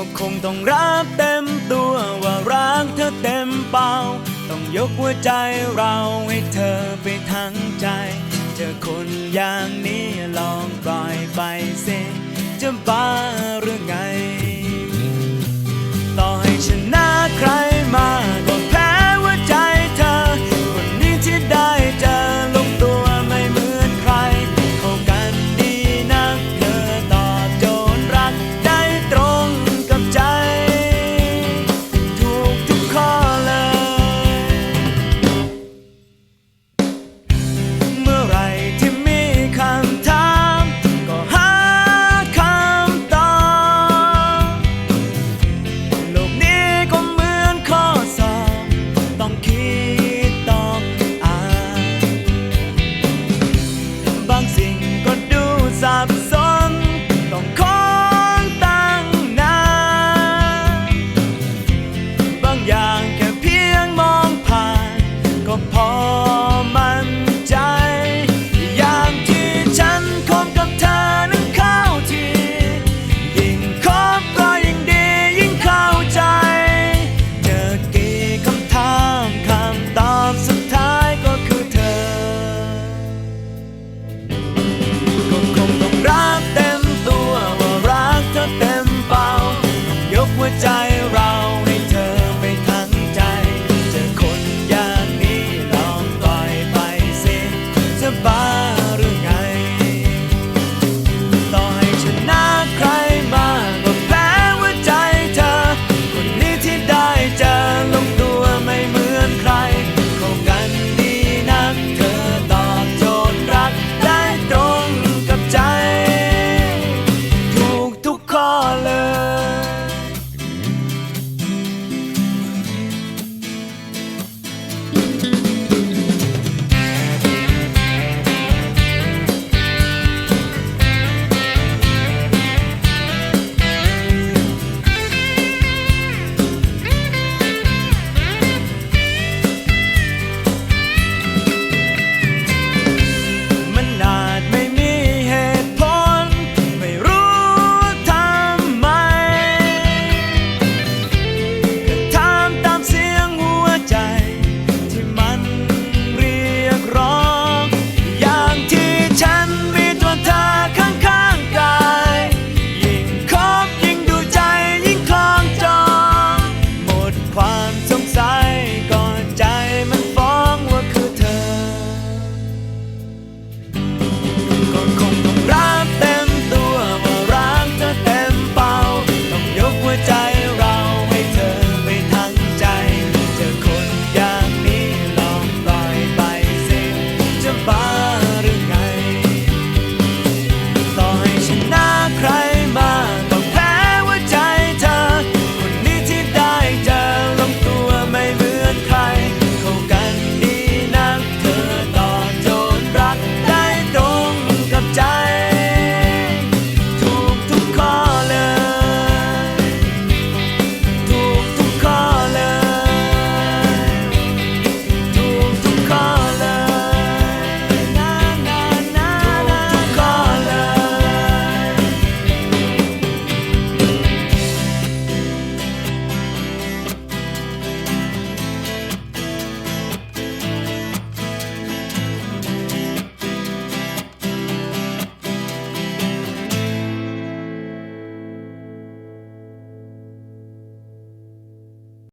็คงต้องรับเต็มตัวว่ารักเธอเต็มเป่า ต้องยกหัวใจเราให้เธอไปทั้งใจ เธอคนอย่างนี้ลองปล่อยไปสิจะบ้า home. Bye.